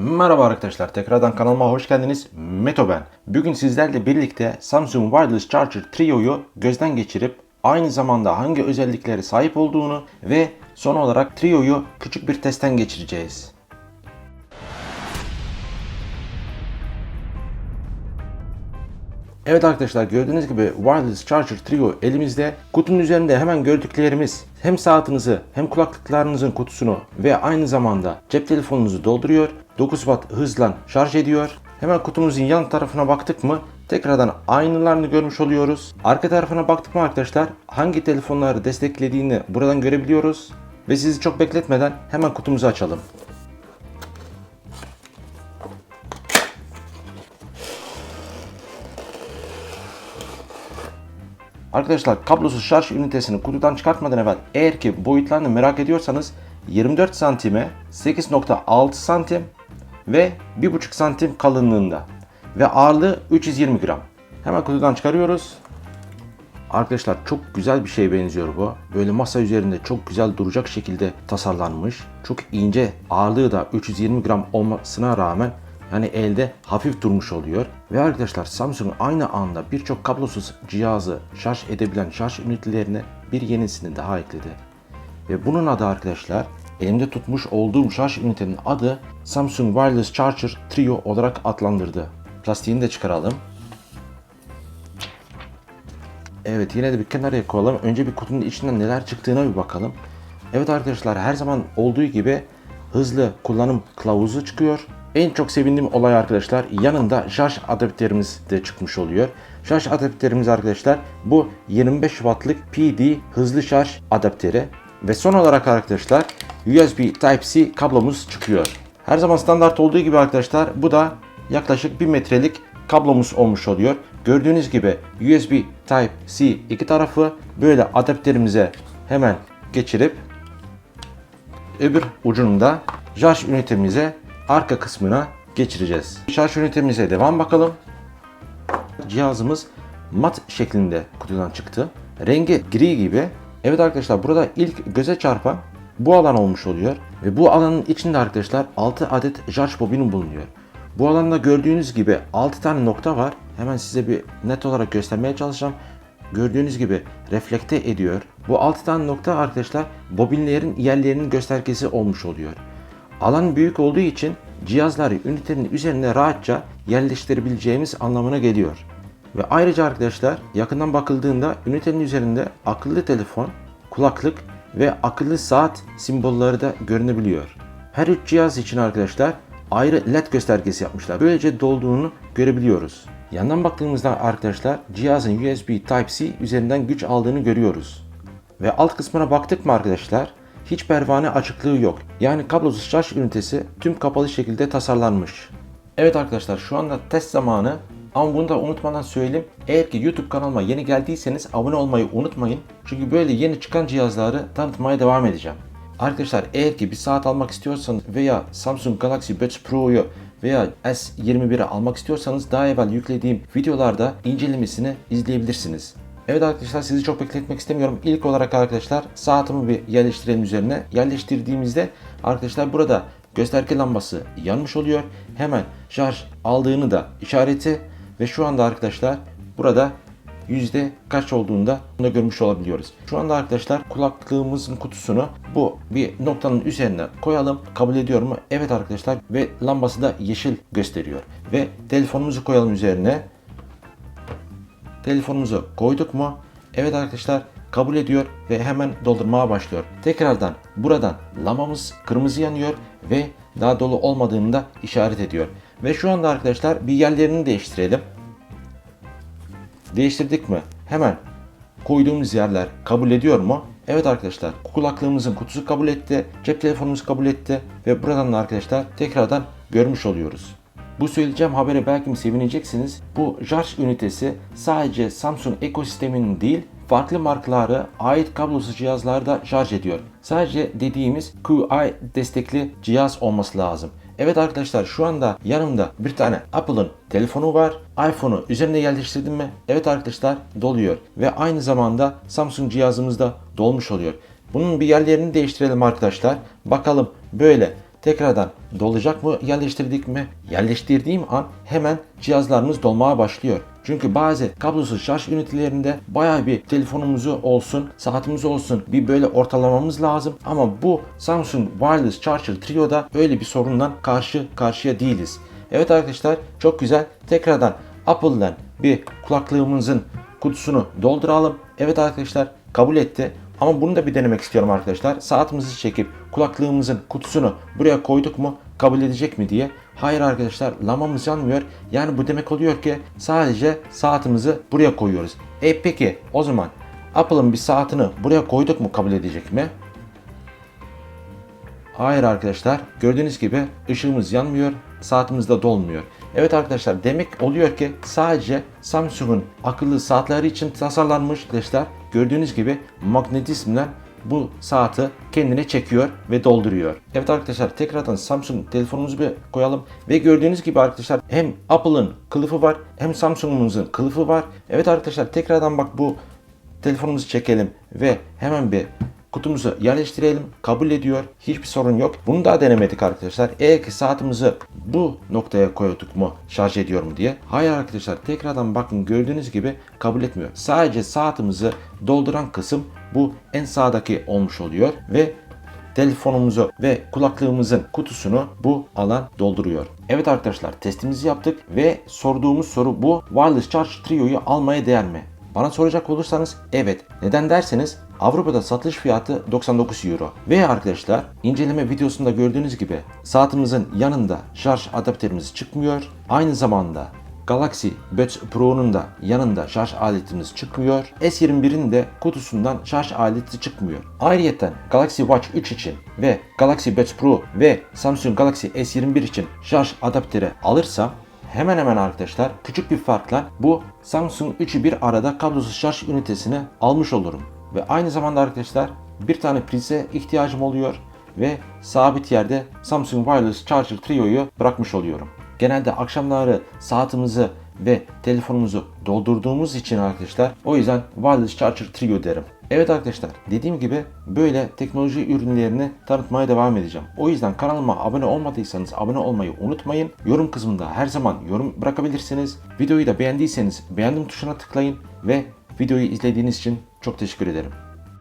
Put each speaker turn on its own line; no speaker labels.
Merhaba arkadaşlar, tekrardan kanalıma hoş geldiniz. Meto ben. Bugün sizlerle birlikte Samsung Wireless Charger Trio'yu gözden geçirip aynı zamanda hangi özelliklere sahip olduğunu ve son olarak Trio'yu küçük bir testten geçireceğiz. Evet arkadaşlar gördüğünüz gibi Wireless Charger Trio elimizde. Kutunun üzerinde hemen gördüklerimiz hem saatinizi hem kulaklıklarınızın kutusunu ve aynı zamanda cep telefonunuzu dolduruyor. 9 Watt hızla şarj ediyor. Hemen kutumuzun yan tarafına baktık mı tekrardan aynılarını görmüş oluyoruz. Arka tarafına baktık mı arkadaşlar hangi telefonları desteklediğini buradan görebiliyoruz. Ve sizi çok bekletmeden hemen kutumuzu açalım. Arkadaşlar kablosuz şarj ünitesini kutudan çıkartmadan evvel eğer ki boyutlarını merak ediyorsanız 24 santime 8.6 santim ve 1.5 santim kalınlığında ve ağırlığı 320 gram. Hemen kutudan çıkarıyoruz. Arkadaşlar çok güzel bir şeye benziyor bu. Böyle masa üzerinde çok güzel duracak şekilde tasarlanmış. Çok ince ağırlığı da 320 gram olmasına rağmen yani elde hafif durmuş oluyor. Ve arkadaşlar Samsung aynı anda birçok kablosuz cihazı şarj edebilen şarj ünitelerine bir yenisini daha ekledi. Ve bunun adı arkadaşlar elimde tutmuş olduğum şarj ünitenin adı Samsung Wireless Charger Trio olarak adlandırdı. Plastiğini de çıkaralım. Evet yine de bir kenara koyalım. Önce bir kutunun içinden neler çıktığına bir bakalım. Evet arkadaşlar her zaman olduğu gibi hızlı kullanım kılavuzu çıkıyor. En çok sevindiğim olay arkadaşlar yanında şarj adaptörümüz de çıkmış oluyor. Şarj adaptörümüz arkadaşlar bu 25 wattlık PD hızlı şarj adaptörü. Ve son olarak arkadaşlar USB Type-C kablomuz çıkıyor. Her zaman standart olduğu gibi arkadaşlar bu da yaklaşık 1 metrelik kablomuz olmuş oluyor. Gördüğünüz gibi USB Type-C iki tarafı böyle adaptörümüze hemen geçirip öbür ucunda şarj ünitemize arka kısmına geçireceğiz. Şarj ünitemize devam bakalım. Cihazımız mat şeklinde kutudan çıktı. Rengi gri gibi. Evet arkadaşlar burada ilk göze çarpan bu alan olmuş oluyor. Ve bu alanın içinde arkadaşlar 6 adet şarj bobini bulunuyor. Bu alanda gördüğünüz gibi 6 tane nokta var. Hemen size bir net olarak göstermeye çalışacağım. Gördüğünüz gibi reflekte ediyor. Bu 6 tane nokta arkadaşlar bobinlerin yerlerinin göstergesi olmuş oluyor. Alan büyük olduğu için cihazları ünitenin üzerine rahatça yerleştirebileceğimiz anlamına geliyor. Ve ayrıca arkadaşlar yakından bakıldığında ünitenin üzerinde akıllı telefon, kulaklık ve akıllı saat simbolleri de görünebiliyor. Her üç cihaz için arkadaşlar ayrı led göstergesi yapmışlar. Böylece dolduğunu görebiliyoruz. Yandan baktığımızda arkadaşlar cihazın USB Type-C üzerinden güç aldığını görüyoruz. Ve alt kısmına baktık mı arkadaşlar hiç pervane açıklığı yok. Yani kablosuz şarj ünitesi tüm kapalı şekilde tasarlanmış. Evet arkadaşlar şu anda test zamanı ama bunu da unutmadan söyleyeyim. Eğer ki YouTube kanalıma yeni geldiyseniz abone olmayı unutmayın. Çünkü böyle yeni çıkan cihazları tanıtmaya devam edeceğim. Arkadaşlar eğer ki bir saat almak istiyorsanız veya Samsung Galaxy Buds Pro'yu veya S21'i almak istiyorsanız daha evvel yüklediğim videolarda incelemesini izleyebilirsiniz. Evet arkadaşlar sizi çok bekletmek istemiyorum. İlk olarak arkadaşlar saatimi bir yerleştirelim üzerine. Yerleştirdiğimizde arkadaşlar burada gösterge lambası yanmış oluyor. Hemen şarj aldığını da işareti ve şu anda arkadaşlar burada yüzde kaç olduğunda bunu görmüş olabiliyoruz. Şu anda arkadaşlar kulaklığımızın kutusunu bu bir noktanın üzerine koyalım. Kabul ediyor mu? Evet arkadaşlar ve lambası da yeşil gösteriyor. Ve telefonumuzu koyalım üzerine. Telefonumuzu koyduk mu? Evet arkadaşlar kabul ediyor ve hemen doldurmaya başlıyor. Tekrardan buradan lambamız kırmızı yanıyor ve daha dolu olmadığını da işaret ediyor. Ve şu anda arkadaşlar bir yerlerini değiştirelim. Değiştirdik mi? Hemen koyduğumuz yerler kabul ediyor mu? Evet arkadaşlar kulaklığımızın kutusu kabul etti, cep telefonumuz kabul etti ve buradan da arkadaşlar tekrardan görmüş oluyoruz. Bu söyleyeceğim habere belki sevineceksiniz. Bu şarj ünitesi sadece Samsung ekosisteminin değil farklı markalara ait kablosuz cihazlarda şarj ediyor. Sadece dediğimiz QI destekli cihaz olması lazım. Evet arkadaşlar şu anda yanımda bir tane Apple'ın telefonu var. iPhone'u üzerine yerleştirdim mi? Evet arkadaşlar doluyor. Ve aynı zamanda Samsung cihazımız da dolmuş oluyor. Bunun bir yerlerini değiştirelim arkadaşlar. Bakalım böyle tekrardan dolacak mı yerleştirdik mi? Yerleştirdiğim an hemen cihazlarımız dolmaya başlıyor. Çünkü bazı kablosuz şarj ünitelerinde bayağı bir telefonumuzu olsun, saatimiz olsun bir böyle ortalamamız lazım. Ama bu Samsung Wireless Charger Trio'da öyle bir sorunla karşı karşıya değiliz. Evet arkadaşlar çok güzel. Tekrardan Apple'dan bir kulaklığımızın kutusunu dolduralım. Evet arkadaşlar kabul etti. Ama bunu da bir denemek istiyorum arkadaşlar. Saatimizi çekip kulaklığımızın kutusunu buraya koyduk mu kabul edecek mi diye. Hayır arkadaşlar lamamız yanmıyor. Yani bu demek oluyor ki sadece saatimizi buraya koyuyoruz. E peki o zaman Apple'ın bir saatini buraya koyduk mu kabul edecek mi? Hayır arkadaşlar gördüğünüz gibi ışığımız yanmıyor, saatimiz de dolmuyor. Evet arkadaşlar demek oluyor ki sadece Samsung'un akıllı saatleri için tasarlanmış arkadaşlar. Gördüğünüz gibi magnetizmden bu saati kendine çekiyor ve dolduruyor. Evet arkadaşlar tekrardan Samsung telefonumuzu bir koyalım ve gördüğünüz gibi arkadaşlar hem Apple'ın kılıfı var hem Samsung'umuzun kılıfı var. Evet arkadaşlar tekrardan bak bu telefonumuzu çekelim ve hemen bir kutumuzu yerleştirelim. Kabul ediyor. Hiçbir sorun yok. Bunu daha denemedik arkadaşlar. Eğer ki saatimizi bu noktaya koyduk mu şarj ediyor mu diye. Hayır arkadaşlar tekrardan bakın gördüğünüz gibi kabul etmiyor. Sadece saatimizi dolduran kısım bu en sağdaki olmuş oluyor ve telefonumuzu ve kulaklığımızın kutusunu bu alan dolduruyor. Evet arkadaşlar testimizi yaptık ve sorduğumuz soru bu. Wireless Charge Trio'yu almaya değer mi? Bana soracak olursanız evet. Neden derseniz Avrupa'da satış fiyatı 99 euro. Ve arkadaşlar inceleme videosunda gördüğünüz gibi saatimizin yanında şarj adaptörümüz çıkmıyor. Aynı zamanda Galaxy Buds Pro'nun da yanında şarj aletimiz çıkmıyor. S21'in de kutusundan şarj aleti çıkmıyor. Ayrıca Galaxy Watch 3 için ve Galaxy Buds Pro ve Samsung Galaxy S21 için şarj adaptörü alırsam Hemen hemen arkadaşlar küçük bir farkla bu Samsung 3'ü bir arada kablosuz şarj ünitesini almış olurum. Ve aynı zamanda arkadaşlar bir tane prize ihtiyacım oluyor ve sabit yerde Samsung Wireless Charger Trio'yu bırakmış oluyorum. Genelde akşamları saatimizi ve telefonumuzu doldurduğumuz için arkadaşlar o yüzden Wireless Charger Trio derim. Evet arkadaşlar dediğim gibi böyle teknoloji ürünlerini tanıtmaya devam edeceğim. O yüzden kanalıma abone olmadıysanız abone olmayı unutmayın. Yorum kısmında her zaman yorum bırakabilirsiniz. Videoyu da beğendiyseniz beğendim tuşuna tıklayın ve videoyu izlediğiniz için çok teşekkür ederim.